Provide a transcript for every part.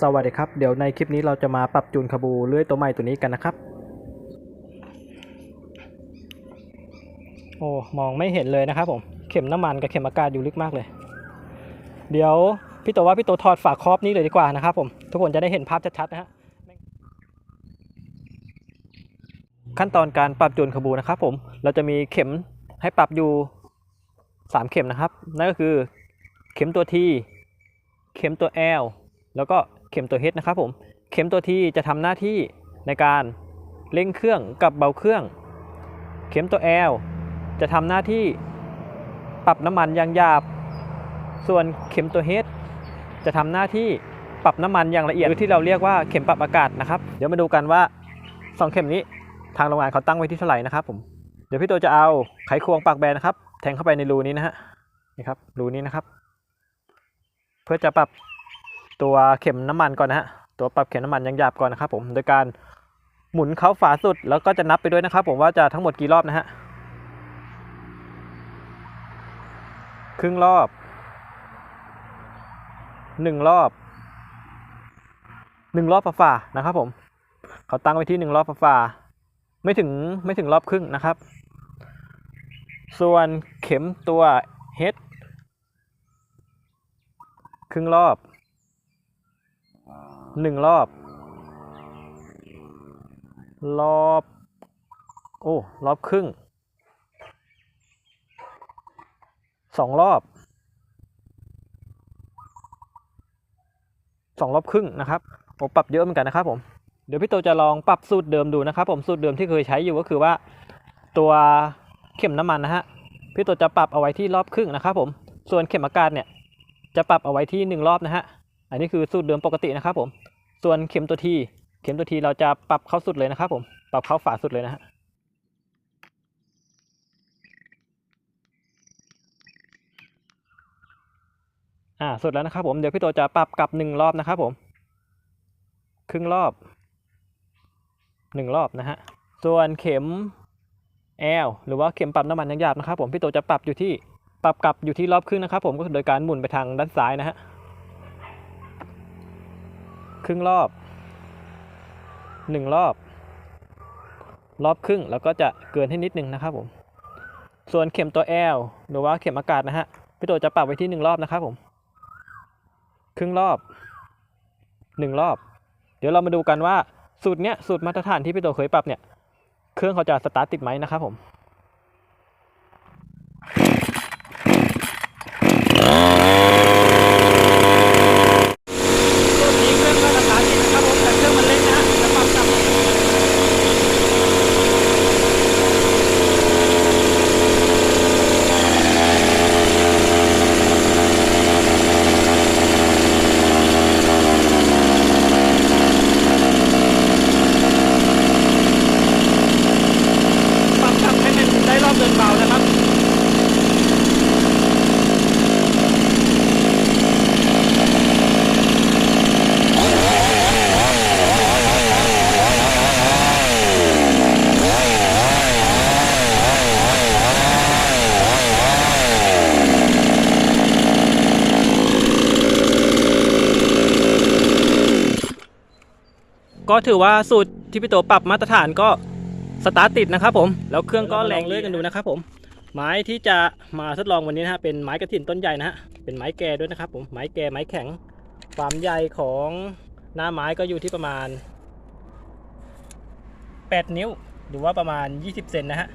สวัสดีครับ เดี๋ยวในคลิปนี้เราจะมาปรับจูนคาบูเลื่อยตัวใหม่ตัวนี้กันนะครับ โอ้มองไม่เห็นเลยนะครับผม เข็มน้ำมันกับเข็มอากาศอยู่ลึกมากเลย เดี๋ยวพี่โตว่าพี่โตถอดฝาครอบนี้เลยดีกว่านะครับผม ทุกคนจะได้เห็นภาพชัดๆนะฮะขั้นตอนการปรับจูนคาบูนะครับผม เราจะมีเข็มให้ปรับอยู่ 3 เข็มนะครับ นั่นก็คือเข็มตัว T เข็มตัว L แล้วก็ เข็มตัว H นะครับผม เข็มตัว T จะทำหน้าที่ในการเร่งเครื่องกับเบาเครื่อง เข็มตัว L จะทำหน้าที่ปรับน้ำมันอย่างหยาบ ส่วนเข็มตัว H จะทำหน้าที่ปรับน้ำมันอย่างละเอียดหรือที่เราเรียกว่าเข็มปรับอากาศนะครับ เดี๋ยวมาดูกันว่าสองเข็มนี้ทางโรงงานเขาตั้งไว้ที่เท่าไหร่นะครับผม เดี๋ยวพี่ตัวจะเอาไขควงปากแบนนะครับ แทงเข้าไปในรูนี้นะฮะ นี่ครับ รูนี้นะครับ เพื่อจะปรับ ตัวเข็มน้ำมันก่อนนะฮะตัวปรับเข็มน้ำมันยังหยาบก่อนนะครับผมโดยการหมุนเข้าฝาสุดแล้วก็จะนับไปด้วยนะครับ ผมว่าจะทั้งหมดกี่รอบนะฮะครึ่งรอบหนึ่งรอบหนึ่งรอบฝ่านะครับ ผมเขาตั้งไว้ที่หนึ่งรอบฝ่าไม่ถึงไม่ถึงรอบครึ่งนะครับ ส่วนเข็มตัว H ครึ่งรอบ หนึ่งรอบ รอบ โอ้ รอบครึ่งสองรอบสองรอบครึ่งนะครับโอ้ปรับเยอะเหมือนกันนะครับผมเดี๋ยวพี่โตจะลองปรับสูตรเดิมดูนะครับ ผมสูตรเดิมที่เคยใช้อยู่ก็คือว่า ตัวเข็มน้ำมันนะฮะพี่โตจะปรับเอาไว้ที่รอบครึ่งนะครับ ผมส่วนเข็มอากาศเนี่ยจะปรับเอาไว้ที่หนึ่งรอบนะฮะ อันนี้คือสูตรเดิมปกตินะครับผม ส่วนเข็มตัวทีเข็มตัวทีเราจะปรับเข้าสุดเลยนะครับผม ปรับเข้าฝาสุดเลยนะฮะอ่าสุดแล้วนะครับผม เดี๋ยวพี่โตจะปรับกลับหนึ่งรอบนะครับผม ครึ่งรอบหนึ่งรอบนะฮะ ส่วนเข็ม L หรือว่าเข็มปรับน้ำมันยังหยาบนะครับผม พี่โตจะปรับอยู่ที่ปรับกลับอยู่ที่รอบครึ่งนะครับผม ก็โดยการหมุนไปทางด้านซ้ายนะฮะ รึ่งรอบหนึ่งรอบ รอบครึ่งแล้วก็จะเกินให้นิดนึงนะครับผม ส่วนเข็มตัว L หรือว่าเข็มอากาศนะฮะพี่โตจะปรับไว้ที่หนึ่งรอบนะครับผม ครึ่งรอบหนึ่งรอบ เดี๋ยวเรามาดูกันว่าสูตรเนี้ยสูตรมาตรฐานที่พี่โตเคยปรับเนี่ย เครื่องเขาจะสตาร์ทติดไหมนะครับผม ตัวนี้เครื่องก็สตาร์ทติดนะครับผมแต่เครื่องมันเล็กนะฮะจะปรับต่ำปรับต่ำให้มันได้รอบเดินเบานะครับ ก็ถือว่าสูตรที่พี่โตปรับมาตรฐานก็สตาร์ทติดนะครับผม แล้วเครื่องก็แรงเลื่อยกันดูนะครับผม ไม้ที่จะมาทดลองวันนี้นะฮะเป็นไม้กระถินต้นใหญ่นะฮะ เป็นไม้แก่ด้วยนะครับผม ไม้แก่ไม้แข็ง ความใหญ่ของหน้าไม้ก็อยู่ที่ประมาณ 8 นิ้ว หรือว่าประมาณ 20 เซนนะฮะ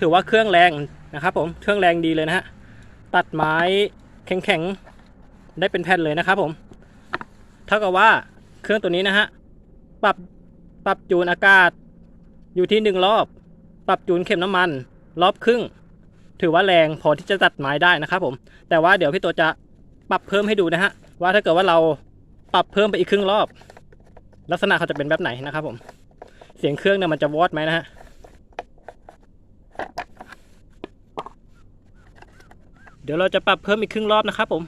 ถือ ว่าเครื่องแรงนะครับผมเครื่องแรงดีเลยนะฮะตัดไม้แข็งๆได้เป็นแผ่นเลยนะครับผมเท่ากับว่าเครื่องตัวนี้นะฮะปรับปรับจูนอากาศอยู่ที่หนึ่งรอบ ปรับจูนเข็มน้ำมัน รอบครึ่ง ถือว่าแรงพอที่จะตัดไม้ได้นะครับผม แต่ว่าเดี๋ยวพี่ตัวจะปรับเพิ่มให้ดูนะฮะ ว่าถ้าเกิดว่าเราปรับเพิ่มไปอีกครึ่งรอบ ลักษณะเขาจะเป็นแบบไหนนะครับผม เสียงเครื่องเนี่ยมันจะวอดไหมนะฮะ เดี๋ยวเราจะปรับเพิ่มอีกครึ่งรอบนะครับผม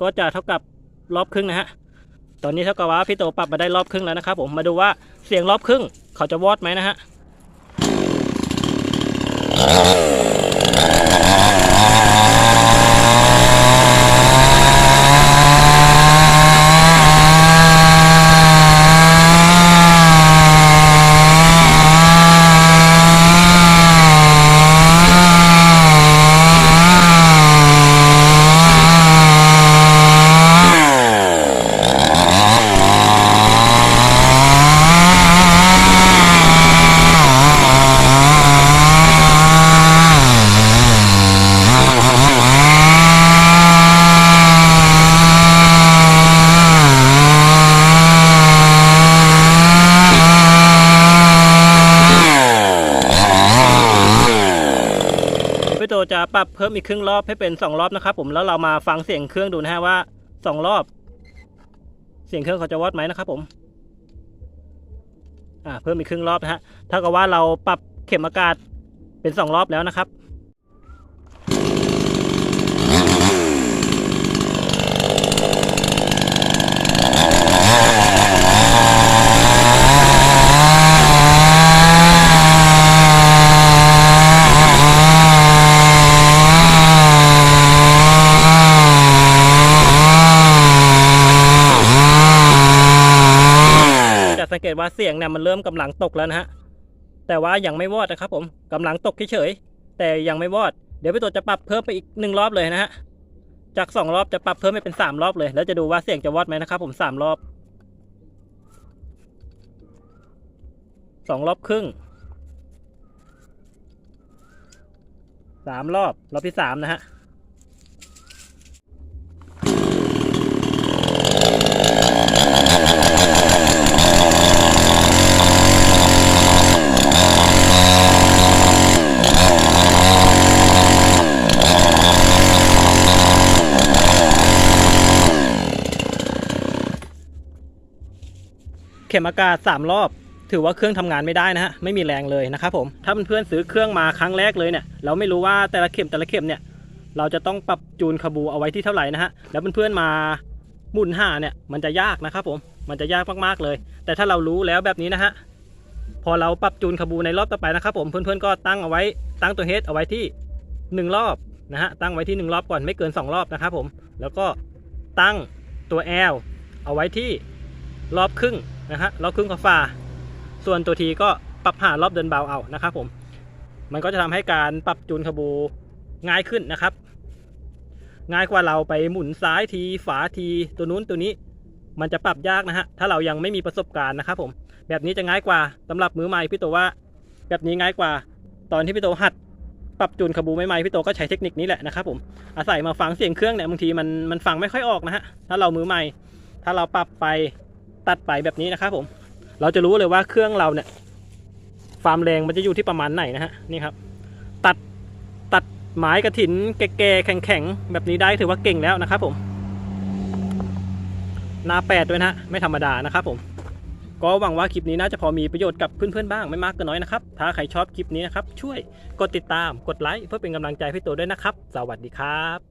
ก็จะเท่ากับรอบครึ่งนะฮะตอนนี้เท่ากับว่าพี่โตปรับมาได้รอบครึ่งแล้วนะครับผมมาดูว่าเสียงรอบครึ่งเขาจะวอดไหมนะฮะ จะปรับเพิ่มอีกครึ่งรอบให้เป็นสองรอบนะครับ ผมแล้วเรามาฟังเสียงเครื่องดูนะฮะว่าสองรอบ เสียงเครื่องเขาจะวอดไหมนะครับ ผม อ่า เพิ่มอีกครึ่งรอบนะฮะเท่ากับว่าเราปรับเข็มอากาศเป็นสองรอบแล้วนะครับ จะ สังเกตว่าเสียงเนี่ยมันเริ่มกำลังตกแล้วนะฮะ แต่ว่ายังไม่วอดนะครับ ผมกำลังตกเฉยๆแต่ยังไม่วอด เดี๋ยวพี่ตัวจะปรับเพิ่มไปอีกหนึ่งรอบเลยนะฮะ จากสองรอบจะปรับเพิ่มไปเป็นสามรอบเลย แล้วจะดูว่าเสียงจะวอดไหมนะครับ ผมสามรอบสองรอบครึ่งสามรอบ รอบที่สามนะฮะ เข็มอากาศสามรอบ ถือว่าเครื่องทำงานไม่ได้นะฮะไม่มีแรงเลยนะครับผมถ้าเพื่อนๆซื้อเครื่องมาครั้งแรกเลยเนี่ยเราไม่รู้ว่าแต่ละเข็มแต่ละเข็มเนี่ยเราจะต้องปรับจูนคาบูเอาไว้ที่เท่าไหร่นะฮะแล้วเพื่อนๆมาหมุนห้าเนี่ยมันจะยากนะครับผมมันจะยากมากๆเลย แต่ถ้าเรารู้แล้วแบบนี้นะฮะพอเราปรับจูนคาบูในรอบต่อไปนะครับผมเพื่อนๆก็ตั้งเอาไว้ตั้งตัวเฮดเอาไว้ที่หนึ่งรอบนะฮะตั้งไว้ที่หนึ่งรอบก่อนไม่เกินสองรอบนะครับผมแล้วก็ตั้งตัว L เอาไว้ที่รอบครึ่ง นะฮะรอบครึ่งของฝาส่วนตัวทีก็ปรับหารอบเดินเบาเอานะครับผม มันก็จะทำให้การปรับจูนคาบูง่ายขึ้นนะครับ ง่ายกว่าเราไปหมุนซ้ายทีฝาทีตัวนู้นตัวนี้ มันจะปรับยากนะฮะถ้าเรายังไม่มีประสบการณ์นะครับผม แบบนี้จะง่ายกว่าสำหรับมือใหม่พี่โตว่าแบบนี้ง่ายกว่า ตอนที่พี่โตหัดปรับจูนคาบูใหม่ๆพี่โตก็ใช้เทคนิคนี้แหละนะครับผมอาศัยมาฟังเสียงเครื่องเนี่ยบางทีมันมันฟังไม่ค่อยออกนะฮะถ้าเรามือใหม่ ถ้าเราปรับไป ตัดไปแบบนี้นะครับผม เราจะรู้เลยว่าเครื่องเราเนี่ยความแรงมันจะอยู่ที่ประมาณไหนนะฮะนี่ครับ ตัดตัดไม้กระถินแก่ๆแข็งๆแบบนี้ได้ถือว่าเก่งแล้วนะครับผมนาแปดด้วยนะฮะไม่ธรรมดานะครับผมก็หวังว่าคลิปนี้น่าจะพอมีประโยชน์กับเพื่อนๆบ้างไม่มากก็น้อยนะครับ ถ้าใครชอบคลิปนี้นะครับ ช่วยกดติดตามกดไลค์เพื่อเป็นกำลังใจให้พี่ตัวด้วยนะครับ สวัสดีครับ